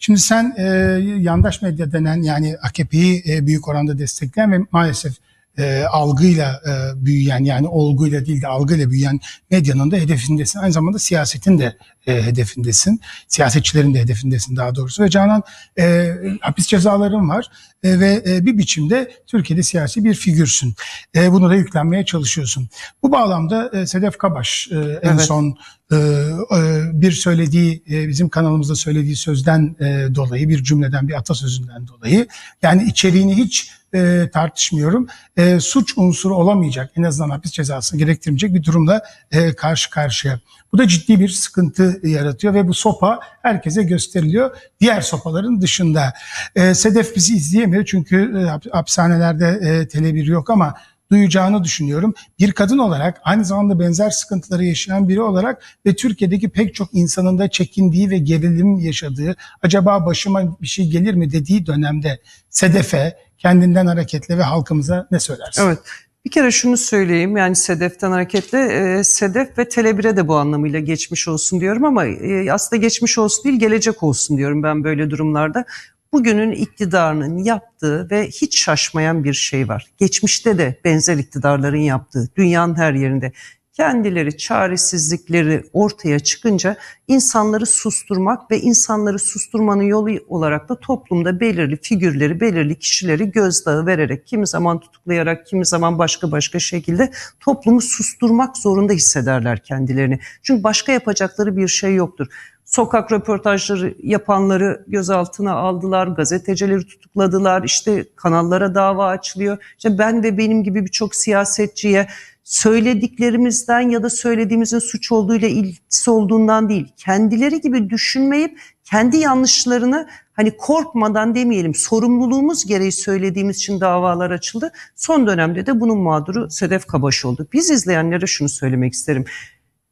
Şimdi sen e, yandaş medya denen yani AKP'yi e, büyük oranda destekleyen ve maalesef e, algıyla e, büyüyen yani olguyla değil de algıyla büyüyen medyanın da hedefindesin. Aynı zamanda siyasetin de e, hedefindesin. Siyasetçilerin de hedefindesin daha doğrusu. Ve Canan e, hapis cezaların var e, ve e, bir biçimde Türkiye'de siyasi bir figürsün. E, bunu da yüklenmeye çalışıyorsun. Bu bağlamda e, Sedef Kabaş e, en Evet. son e, e, bir söylediği e, bizim kanalımızda söylediği sözden dolayı bir cümleden bir atasözünden dolayı yani içeriğini hiç e, tartışmıyorum. E, suç unsuru olamayacak en azından hapis cezasını gerektirmeyecek bir durumla e, karşı karşıya. Bu da ciddi bir sıkıntı yaratıyor ve bu sopa herkese gösteriliyor. Diğer sopaların dışında. E, Sedef bizi izleyemiyor çünkü e, hap- hapishanelerde e, televir yok ama duyacağını düşünüyorum. Bir kadın olarak aynı zamanda benzer sıkıntıları yaşayan biri olarak ve Türkiye'deki pek çok insanın da çekindiği ve gerilim yaşadığı acaba başıma bir şey gelir mi dediği dönemde Sedef'e kendinden hareketle ve halkımıza ne söylersin? Evet. Bir kere şunu söyleyeyim yani Sedef'ten hareketle e, Sedef ve Tele1'e de bu anlamıyla geçmiş olsun diyorum ama e, aslında geçmiş olsun değil gelecek olsun diyorum ben böyle durumlarda. Bugünün iktidarının yaptığı ve hiç şaşmayan bir şey var. Geçmişte de benzer iktidarların yaptığı dünyanın her yerinde kendileri çaresizlikleri ortaya çıkınca insanları susturmak ve insanları susturmanın yolu olarak da toplumda belirli figürleri, belirli kişileri gözdağı vererek, kimi zaman tutuklayarak, kimi zaman başka başka şekilde toplumu susturmak zorunda hissederler kendilerini. Çünkü başka yapacakları bir şey yoktur. Sokak röportajları yapanları gözaltına aldılar, gazetecileri tutukladılar, işte kanallara dava açılıyor. İşte ben ve benim gibi birçok siyasetçiye söylediklerimizden ya da söylediğimizin suç olduğuyla ilgisi olduğundan değil, kendileri gibi düşünmeyip kendi yanlışlarını hani korkmadan demeyelim sorumluluğumuz gereği söylediğimiz için davalar açıldı. Son dönemde de bunun mağduru Sedef Kabaş oldu. Biz izleyenlere şunu söylemek isterim.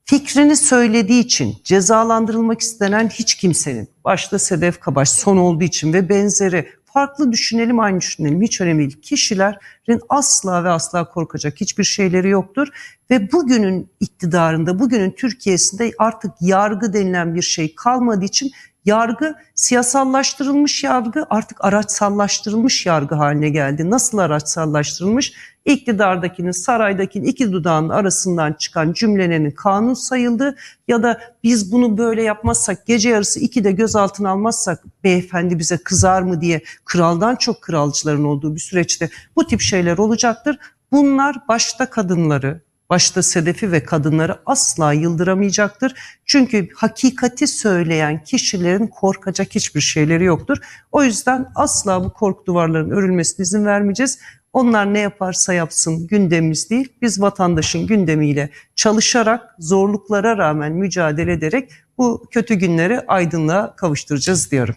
Fikrini söylediği için cezalandırılmak istenen hiç kimsenin, başta Sedef Kabaş son olduğu için ve benzeri farklı düşünelim aynı düşünelim hiç önemli değil. Kişilerin asla ve asla korkacak hiçbir şeyleri yoktur. Ve bugünün iktidarında, bugünün Türkiye'sinde artık yargı denilen bir şey kalmadığı için yargı siyasallaştırılmış yargı artık araçsallaştırılmış yargı haline geldi. Nasıl araçsallaştırılmış? İktidardakinin, saraydakinin iki dudağının arasından çıkan cümlenin kanun sayıldı ya da biz bunu böyle yapmazsak gece yarısı ikide gözaltına almazsak beyefendi bize kızar mı diye kraldan çok kralcıların olduğu bir süreçte bu tip şeyler olacaktır. Bunlar başta kadınları, başta Sedef'i ve kadınları asla yıldıramayacaktır. Çünkü hakikati söyleyen kişilerin korkacak hiçbir şeyleri yoktur. O yüzden asla bu korku duvarlarının örülmesine izin vermeyeceğiz. Onlar ne yaparsa yapsın gündemimiz değil. Biz vatandaşın gündemiyle çalışarak, zorluklara rağmen mücadele ederek bu kötü günleri aydınlığa kavuşturacağız diyorum.